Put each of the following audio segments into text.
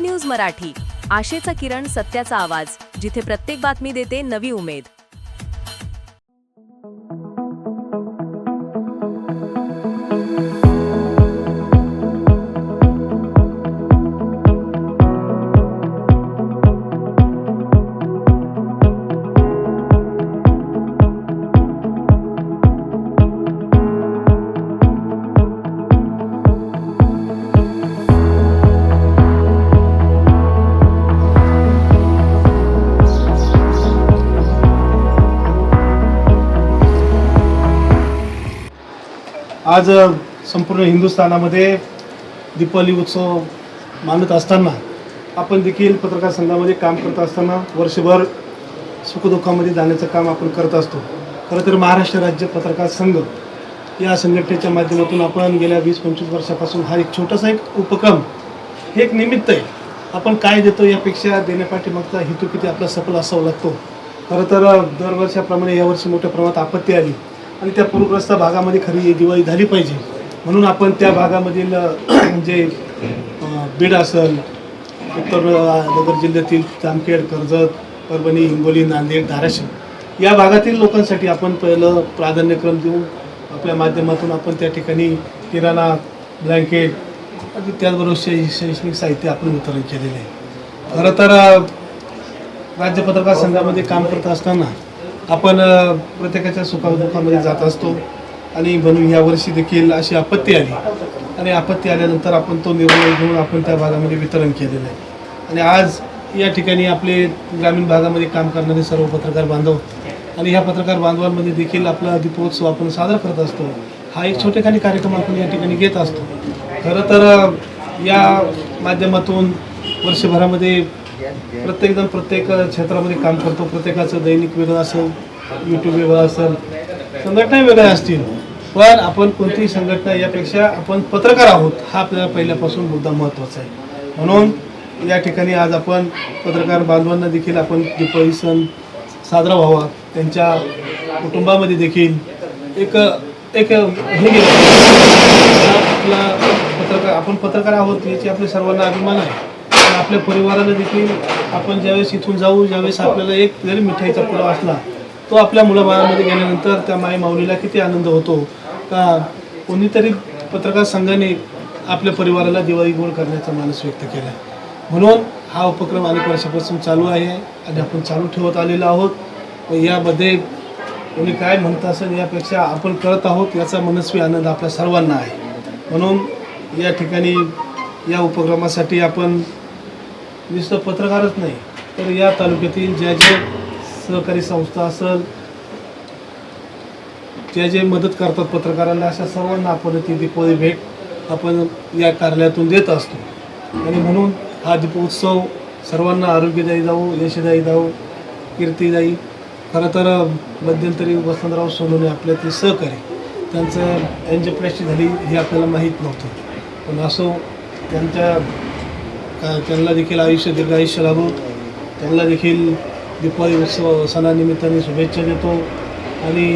News Marathi. आशेचा किरण सत्याचा आवाज जिथे प्रत्येक बातमी देते नवी उमेद. आज संपूर्ण हिंदुस्थानामध्ये दीपावली उत्सव मानत असताना आपण देखील पत्रकार संघामध्ये काम करत असताना वर्षभर सुखदुःखामध्ये जाण्याचं काम आपण करत असतो. खरं तर महाराष्ट्र राज्य पत्रकार संघ या संघटनेच्या माध्यमातून आपण गेल्या वीस पंचवीस वर्षापासून हा एक छोटासा एक उपक्रम हे एक निमित्त आहे. आपण काय देतो यापेक्षा देण्यापाठीमागचा हेतू किती आपला सफल असावा लागतो. खरं तर दरवर्षाप्रमाणे यावर्षी मोठ्या प्रमाणात आपत्ती आली. आणि त्या पूरग्रस्त भागामध्ये खरी दिवाळी झाली पाहिजे. म्हणून आपण त्या भागामधील जे म्हणजे, बीड असेल उत्तर नगर जिल्ह्यातील जामखेड कर्जत परभणी हिंगोली नांदेड धाराशिव या भागातील लोकांसाठी आपण पहिलं प्राधान्यक्रम देऊन आपल्या माध्यमातून आपण त्या ठिकाणी किराणा ब्लँकेट आणि त्याचबरोबर शै शैक्षणिक साहित्य आपण वितरण केलेलं आहे. खरं तर राज्यपत्रकार राज्य पत्रकार संघामध्ये काम करत असताना आपण प्रत्येकाच्या सुखादुखामध्ये जात असतो आणि म्हणून यावर्षी देखील अशी आपत्ती आली. आणि आपत्ती आल्यानंतर आपण तो निर्णय घेऊन आपण त्या भागामध्ये वितरण केलेलं आहे. आणि आज या ठिकाणी आपले ग्रामीण भागामध्ये काम करणारे सर्व पत्रकार बांधव आणि ह्या पत्रकार बांधवांमध्ये देखील आपला दीपोत्सव आपण साजरा करत असतो. हा एक छोटेखानी कार्यक्रम आपण या ठिकाणी घेत असतो. खरं तर या माध्यमातून वर्षभरामध्ये प्रत्येकजण प्रत्येक क्षेत्रामध्ये काम करतो. प्रत्येकाचं दैनिक वेगळं असेल यूट्यूब वेगळं असेल संघटना वेगळ्या असतील. पण आपण कोणतीही संघटना यापेक्षा आपण पत्रकार आहोत हा आपल्याला पहिल्यापासून मुद्दा महत्त्वाचा आहे. म्हणून या ठिकाणी आज आपण पत्रकार बांधवांना देखील आपण दीपावली सण साजरा व्हावा. त्यांच्या कुटुंबामध्ये देखील एक एक हे गेलं आपला पत्रकार आपण पत्रकार आहोत याची आपल्या सर्वांना अभिमान आहे. आपल्या परिवाराला देखील आपण ज्यावेळेस इथून जाऊ ज्यावेळेस आपल्याला एक जरी मिठाईचा पुडा असला तो आपल्या मुलाबाळामध्ये गेल्यानंतर त्या माई माऊलीला किती आनंद होतो. का कोणीतरी पत्रकार संघाने आपल्या परिवाराला दिवाळी गोड करण्याचा मानस व्यक्त केला. म्हणून हा उपक्रम अनेक वर्षापासून चालू आहे आणि आपण चालू ठेवत आलेलो आहोत. व यामध्ये कोणी काय म्हणत असेल यापेक्षा आपण करत आहोत याचा मनस्वी आनंद आपल्या सर्वांना आहे. म्हणून या ठिकाणी या उपक्रमासाठी आपण नुसतं पत्रकारच नाही. तर या तालुक्यातील ज्या ज्या सहकारी संस्था असेल ज्या जे मदत करतात पत्रकारांना अशा सर्वांना आपण ती दीपावली भेट आपण या कार्यालयातून देत असतो. आणि म्हणून हा दीपोत्सव सर्वांना आरोग्यदायी जाऊ यशदायी जाऊ कीर्तीदायी. खरं तर मध्यंतरी वसंतराव सोनवणे आपल्या ते सहकारी त्यांचं एन्जिओप्लॅस्टी झाली हे आपल्याला माहीत नव्हतं. पण असो त्यांच्या त्यांना देखील आयुष्य दीर्घ आयुष्य लाभो त्यांना देखील दीपावली उत्सव सणानिमित्ताने शुभेच्छा देतो. आणि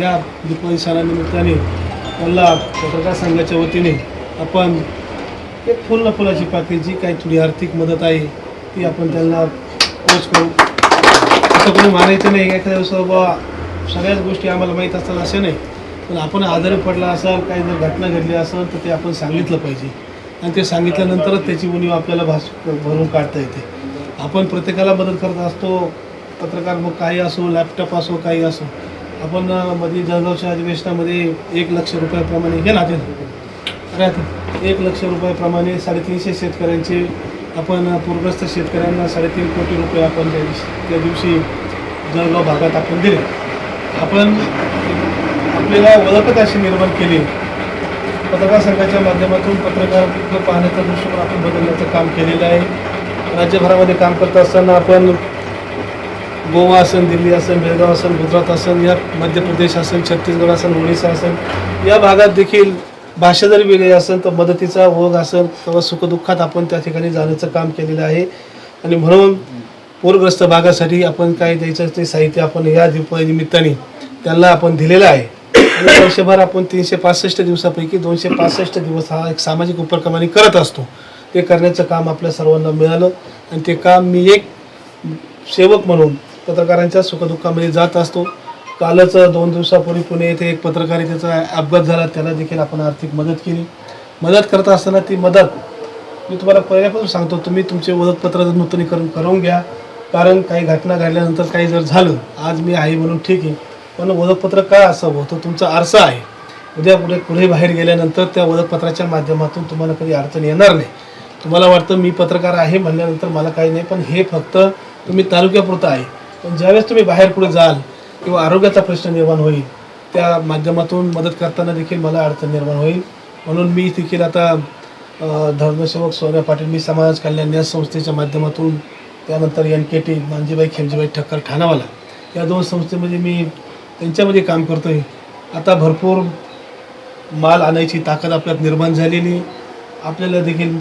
या दीपावली सणानिमित्ताने त्यांना पत्रकार संघाच्या वतीने आपण एक फुल फुलाची पाकळी जी काही थोडी आर्थिक मदत आहे ती आपण त्यांना पोच करू. असं कोणी मानायचं नाही एखाद्या दिवस बाबा सगळ्याच गोष्टी आम्हाला माहीत असतात असे नाही. पण आपण आजारी पडला असाल काही जर घटना घडली असेल तर ते आपण सांगितलं पाहिजे. आणि ते सांगितल्यानंतरच त्याची उणीव आपल्याला भास भरून काढता येते. आपण प्रत्येकाला मदत करत असतो पत्रकार मग काही असो लॅपटॉप असो काही असो. आपण मध्ये जळगावच्या अधिवेशनामध्ये एक लक्ष रुपयाप्रमाणे हे राहते राहते एक लक्ष रुपयाप्रमाणे साडेतीनशे शेतकऱ्यांचे आपण पूरग्रस्त शेतकऱ्यांना साडेतीन कोटी रुपये आपण त्या दिवशी त्या दिवशी जळगाव भागात आपण दिले. आपण आपल्याला ओळखच अशी निर्माण केली. पत्रकार संघाच्या माध्यमातून पत्रकार पाहण्याचा दृष्टिकोन आपण बदलण्याचं काम केलेलं आहे. राज्यभरामध्ये काम करत असताना आपण गोवा असेल दिल्ली असेल बेळगाव असेल गुजरात असेल या मध्य प्रदेश असेल छत्तीसगड असेल ओडिशा असेल या भागात देखील भाषा जरी वेगळी असेल तर मदतीचा ओघ असेल किंवा सुखदुःखात आपण त्या ठिकाणी जाण्याचं काम केलेलं आहे. आणि म्हणून पूरग्रस्त भागासाठी आपण काय द्यायचं ते साहित्य आपण या दिवाळी निमित्ताने त्यांना आपण दिलेलं आहे. आणि वर्षभर आपण तीनशे पासष्ट दिवसापैकी दोनशे पासष्ट दिवस हा एक सामाजिक उपक्रमाने करत असतो. ते करण्याचं काम आपल्या सर्वांना मिळालं आणि ते काम मी एक सेवक म्हणून पत्रकारांच्या सुखदुःखामध्ये जात असतो. कालच दोन दिवसापूर्वी पुणे येथे एक पत्रकारितेचा अपघात झाला त्याला देखील आपण आर्थिक मदत केली. मदत करत असताना ती मदत मी तुम्हाला पहिल्यापासून सांगतो तुम्ही तुमचे ओळखपत्र नूतनीकरण करून घ्या. कारण काही घटना घडल्यानंतर काही जर झालं आज मी आहे म्हणून ठीक आहे. पण ओळखपत्र काय असावं? तो तुमचा आरसा आहे. उद्या पुढे पुढे बाहेर गेल्यानंतर त्या ओळखपत्राच्या माध्यमातून तुम्हाला कधी अडचण येणार नाही. तुम्हाला वाटतं मी पत्रकार आहे म्हणल्यानंतर मला काही नाही पण हे फक्त तुम्ही तालुक्यापुरतं आहे. पण ज्यावेळेस तुम्ही बाहेर पुढे जाल किंवा आरोग्याचा प्रश्न निर्माण होईल त्या माध्यमातून मदत करताना देखील मला अडचण निर्माण होईल. म्हणून मी देखील आता धर्मसेवक सोन्या पाटील मी समाज कल्याण या संस्थेच्या माध्यमातून त्यानंतर N K T Manjibai Khemjibai Thakkar Thanawala. या दोन संस्थेमध्ये मी त्यांच्यामध्ये काम करतो आहे आता भरपूर माल आणायची ताकद आपल्यात निर्माण झालेली आपल्याला देखील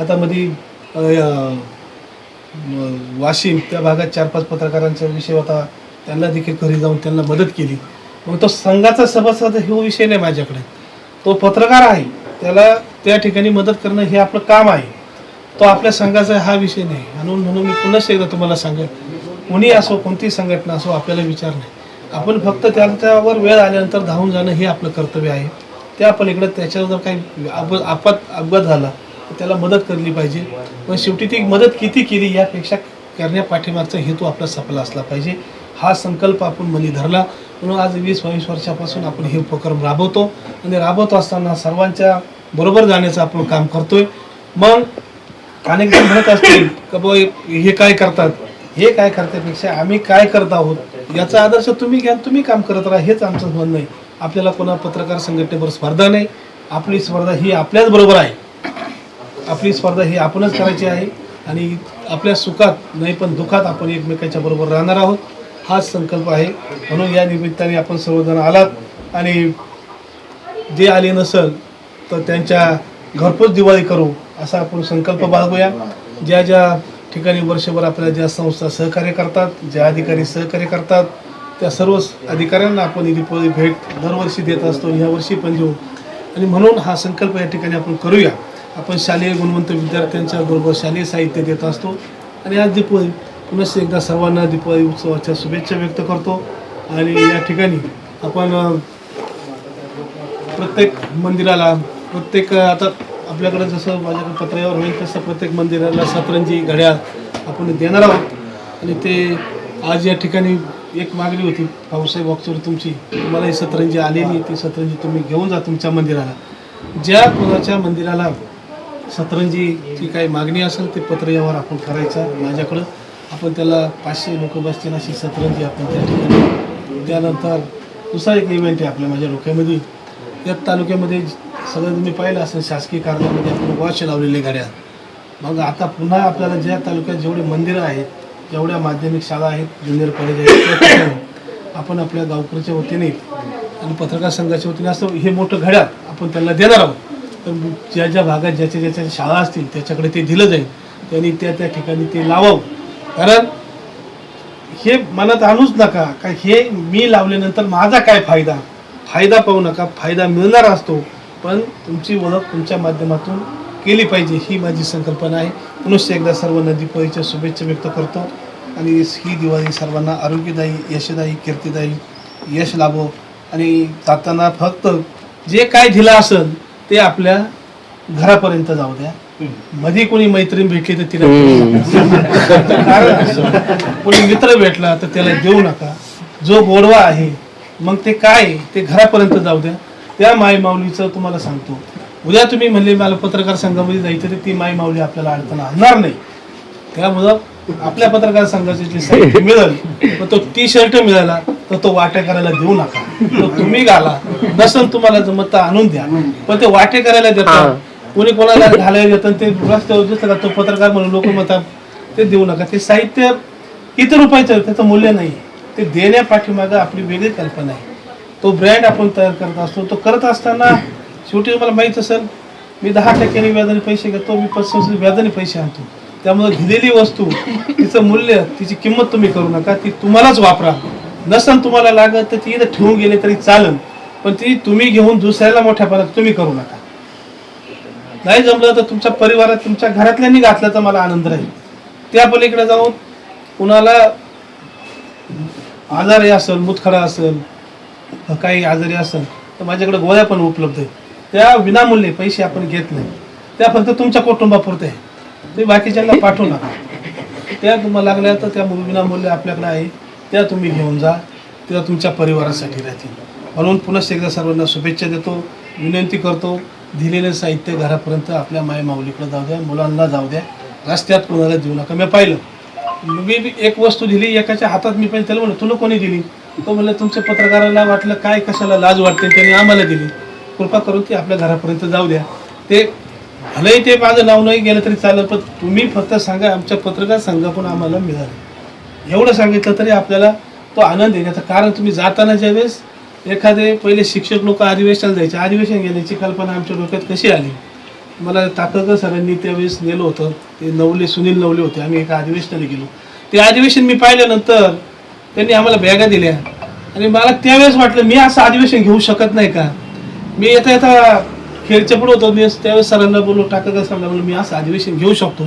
आता मध्ये वाशिम त्या भागात चार पाच पत्रकारांचा विषय होता त्यांना देखील घरी जाऊन त्यांना मदत केली. मग तो संघाचा सभासद हा हो विषय नाही माझ्याकडे. तो पत्रकार आहे त्याला त्या ठिकाणी मदत करणं हे आपलं काम आहे. तो आपल्या संघाचा हा विषय नाही. म्हणून म्हणून मी पुन्हा एकदा तुम्हाला सांगेन कोणी असो कोणतीही संघटना असो आपल्याला विचार नाही. आपण फक्त त्यांच्यावर वेळ आल्यानंतर धावून जाणं हे आपलं कर्तव्य आहे. त्या पलीकडे त्याच्यावर जर काही आप आपत अपघात झाला तर त्याला मदत करली पाहिजे. पण शेवटी ती मदत किती केली यापेक्षा करण्या पाठीमागचा हेतू आपला सफल असला पाहिजे. हा संकल्प आपण मनी धरला. म्हणून आज वीस बावीस वर्षापासून आपण हे उपक्रम राबवतो. आणि राबवत असताना सर्वांच्या बरोबर जाण्याचं आपण काम करतोय. मग अनेक जण म्हणत असतील का हे काय करतात? हे काय करण्यापेक्षा आम्ही काय करत आहोत? याचा आदर्श तुम्ही घ्या तुम्ही काम करत राहा. हेच आमचं म्हणणं आहे. आपल्याला कोणा पत्रकार संघटनेवर स्पर्धा नाही. आपली स्पर्धा ही आपल्याच बरोबर आहे. आपली स्पर्धा ही आपणच करायची आहे. आणि आपल्या सुखात नाही पण दुखात आपण एकमेकाच्या बरोबर राहणार आहोत. हाच संकल्प आहे. म्हणून या निमित्ताने आपण सर्वजण आलात. आणि जे आले नसल तर त्यांच्या घरपोच दिवाळी करू असा आपण संकल्प बाळगूया. ज्या ज्या ठिकाणी वर्षभर आपल्या ज्या संस्था सहकार्य करतात ज्या अधिकारी सहकार्य करतात त्या सर्व अधिकाऱ्यांना आपण ही दीपावली भेट दरवर्षी देत असतो ह्या वर्षी पण देऊ. आणि म्हणून हा संकल्प या ठिकाणी आपण करूया. आपण शालेय गुणवंत विद्यार्थ्यांच्या बरोबर शालेय साहित्य देत असतो. आणि आज दीपावली पुनश्च एकदा सर्वांना दीपावली उत्सवाच्या शुभेच्छा व्यक्त करतो. आणि या ठिकाणी आपण प्रत्येक मंदिराला प्रत्येक आता आपल्याकडं जसं माझ्याकडे पत्र्यावर होईल तसं प्रत्येक मंदिराला सतरंजी घड्याळ आपण देणार आहोत. आणि ते आज या ठिकाणी एक मागणी होती भाऊसाहेब वागचोरी तुमची तुम्हाला ही सतरंजी आलेली ती सतरंजी तुम्ही घेऊन जा तुमच्या मंदिराला. ज्या कोणाच्या मंदिराला सतरंजीची काही मागणी असेल ते पत्र यावर आपण करायचा माझ्याकडं. आपण त्याला पाचशे लोक बसतील अशी सतरंजी आपण त्या ठिकाणी. त्यानंतर दुसरा एक इव्हेंट आहे आपल्या माझ्या डोक्यामध्ये. या तालुक्यामध्ये सगळं तुम्ही पाहिलं असेल शासकीय कार्यालयामध्ये आपण वॉच लावलेले गाड्या. मग आता पुन्हा आपल्याला ज्या तालुक्यात जेवढे मंदिरं आहेत जेवढ्या माध्यमिक शाळा आहेत ज्युनियर कॉलेज आहेत आपण आपल्या गावकरीच्या वतीने आणि पत्रकार संघाच्या वतीने असं हे मोठं घड्याळ आपण त्यांना देणार आहोत. तर ज्या ज्या भागात ज्याच्या ज्याच्या शाळा असतील त्याच्याकडे ते दिलं जाईल. त्यांनी त्या त्या ठिकाणी ते लावावं. कारण हे मनात आणूच नका. का हे मी लावल्यानंतर माझा काय फायदा? फायदा पाहू नका. फायदा मिळणार असतो. पण तुमची ओळख तुमच्या माध्यमातून केली पाहिजे ही माझी संकल्पना आहे. पुनश्च एकदा सर्व नदीपोळीच्या शुभेच्छा व्यक्त करतो आणि ही दिवाळी सर्वांना आरोग्यदायी यशदायी कीर्तिदायी यश लाभो. आणि जाताना फक्त जे काय दिलं असेल ते आपल्या घरापर्यंत जाऊ द्या. मध्ये कोणी मैत्रीण भेटली तर तिला कारण कोणी मित्र भेटला तर त्याला देऊ नका. जो गोडवा आहे मग ते काय आहे, ते घरापर्यंत जाऊ द्या. त्या माय माऊलीचं तुम्हाला सांगतो. उद्या तुम्ही म्हणले मला पत्रकार संघामध्ये जायचं तर ती माय माऊली आपल्याला अडचण आणणार नाही. त्यामुळं आपल्या पत्रकार संघाचे जे साहित्य मिळेल तर तो टी शर्ट मिळाला तर तो वाटे करायला देऊ नका. तो तुम्ही घाला. नसेल तुम्हाला जमत आणून द्या. पण ते वाटे करायला देतात कोणी कोणाला घालायला देतात ते रस्त्यावर दिसतं का तो पत्रकार म्हणून लोक म्हणतात ते देऊ नका. ते साहित्य किती रुपयाचं त्याचं मूल्य नाही. ते देण्या पाठीमागं आपली वेगळी कल्पना आहे. तो ब्रँड आपण तयार करत असतो. तो करत असताना शेवटी तुम्हाला माहीत असेल मी दहा टक्क्याने व्याजाने पैसे घेतो मी पस्तीस व्याजाने पैसे आणतो. त्यामुळे दिलेली वस्तू तिचं मूल्य तिची किंमत तुम्ही करू नका ती तुम्हालाच वापरा. नसन तुम्हाला लागत तर ती इथं ठेवून गेले तरी चालेल पण ती तुम्ही घेऊन दुसऱ्याला मोठ्या पणात तुम्ही करू नका. नाही जमलं तर तुमच्या परिवारात तुमच्या घरातल्यांनी घातलं तर मला आनंद राहील. त्या पलीकडे जाऊन कुणाला आजारी असेल मुतखडा असेल काही आजारी असेल तर माझ्याकडे गोळ्या पण उपलब्ध आहेत. त्या विनामूल्य पैसे आपण घेत नाही. त्या फक्त तुमच्या कुटुंबापुरते आहे ते बाकीच्यांना पाठवू नका. त्या तुम्हाला लागल्या तर त्या विनामूल्य आपल्याकडे आहे. त्या तुम्ही घेऊन जा. त्या तुमच्या परिवारासाठी राहतील. म्हणून पुन्हा एकदा सर्वांना शुभेच्छा देतो. विनंती करतो. दिलेलं साहित्य घरापर्यंत आपल्या माय माऊलीकडे जाऊ द्या. मुलांना जाऊ द्या. रस्त्यात कोणाला देऊ नका. मी पाहिलं. मी बी एक वस्तू दिली एकाच्या हातात मी पाहिजे त्याला म्हणलं तुला कोणी दिली? तो म्हणलं तुमच्या पत्रकाराला वाटलं काय कशाला लाज वाटते? त्यांनी आम्हाला दिली. कृपा करून ती आपल्या घरापर्यंत जाऊ द्या. ते भलंही ते माझं नाव नाही गेलं तरी चालेल पण तुम्ही फक्त सांगा आमच्या पत्रकार संघाकडून आम्हाला मिळालं. एवढं सांगितलं तरी आपल्याला तो आनंद येण्याचं कारण तुम्ही जाताना ज्यावेळेस एखादे पहिले शिक्षक लोक अधिवेशनाला जायचे अधिवेशन घेण्याची कल्पना आमच्या डोक्यात कशी आली? मला ताकदकर सरांनी त्यावेळेस नेलं होतं. ते नवले सुनील नवले होते. आम्ही एका अधिवेशनाला गेलो. ते अधिवेशन मी पाहिल्यानंतर त्यांनी आम्हाला बॅगा दिल्या. आणि मला त्यावेळेस वाटलं मी असं अधिवेशन घेऊ शकत नाही का? मी येता येता खेळच्या पुढे होतो. मी त्यावेळेस सरांना बोललो टाककर सरांना बोललो मी असं अधिवेशन घेऊ शकतो.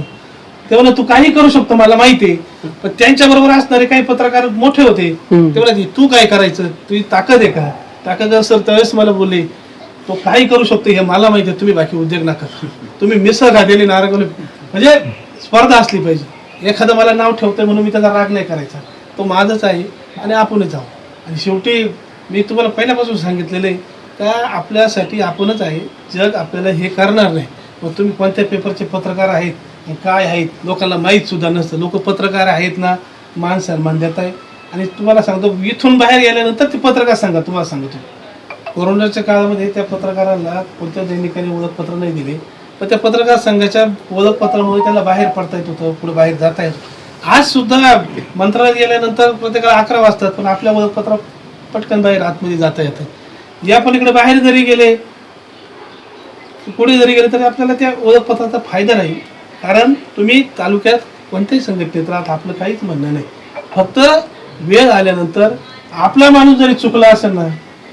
ते म्हणा तू काही करू शकतो मला माहिती आहे. पण त्यांच्या बरोबर असणारे काही पत्रकार मोठे होते. ते म्हणा तू काय करायचं? तुझी ताकद आहे का? ताकद सर त्यावेळेस मला बोलले तो काही करू शकतो हे मला माहिती आहे तुम्ही बाकी उद्योग नका तुम्ही मिसळ घातलेली नारळ म्हणजे स्पर्धा असली पाहिजे. एखादं मला नाव ठेवतंय म्हणून मी त्याचा राग नाही करायचा. तो माझाच आहे आणि आपणच जाऊ. आणि शेवटी मी तुम्हाला पहिल्यापासून सांगितलेलं आहे का आपल्यासाठी आपणच आहे जग आपल्याला हे करणार नाही. मग तुम्ही कोणत्या पेपरचे पत्रकार आहेत आणि काय आहेत? लोकांना माहीत सुद्धा नसतं. लोक पत्रकार आहेत ना मान सन्मान देत आहे आणि तुम्हाला सांगतो इथून बाहेर गेल्यानंतर ते पत्रकार सांगा तुम्हाला सांगतो. कोरोनाच्या काळामध्ये त्या पत्रकाराला कोणत्या दैनिकाने ओळखपत्र नाही दिले पण त्या पत्रकार संघाच्या ओळखपत्रामुळे त्याला बाहेर पडता येत होतं पुढे बाहेर जाता येत आज सुद्धा मंत्रालयात गेल्यानंतर प्रत्येकाला अकरा वाजतात पण आपल्या ओळखपत्र पटकन बाहेर आतमध्ये जाता येतं. या पलीकडे बाहेर जरी गेले पुढे जरी गेले तरी आपल्याला त्या ओळखपत्राचा फायदा नाही. कारण तुम्ही तालुक्यात कोणत्याही संघटनेत राहत आपलं काहीच म्हणणं नाही. फक्त वेळ आल्यानंतर आपला माणूस जरी चुकला असेल ना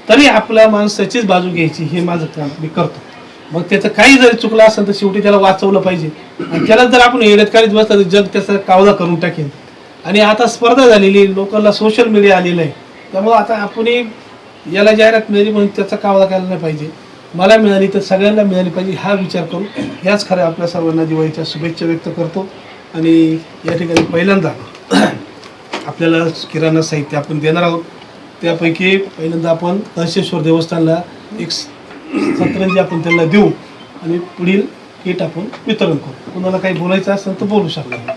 तरी आपल्या माणसाचीच बाजू घ्यायची हे माझं काम मी करतो. मग त्याचं काही जरी चुकलं असेल तर शेवटी त्याला वाचवलं पाहिजे. आणि त्याला जर आपण येण्यात काढीत बसलं तर जग त्याचा कावला करून टाकेल. आणि आता स्पर्धा झालेली आहे, लोकांना सोशल मीडिया आलेलं आहे. त्यामुळं आता आपण याला जाहिरात मिळाली म्हणून त्याचा कावला करायला नाही पाहिजे. मला मिळाली तर सगळ्यांना मिळाली पाहिजे हा विचार करू ह्याच खऱ्या आपल्या सर्वांना दिवाळीच्या शुभेच्छा व्यक्त करतो. आणि या ठिकाणी पहिल्यांदा आपल्याला किराणा साहित्य आपण देणार आहोत. त्यापैकी पहिल्यांदा आपण दशेश्वर देवस्थानला एक स- सतरंजी आपण त्यांना देऊ आणि पुढील किट आपण वितरण करू. कुणाला काही बोलायचं असेल तर बोलू शकता.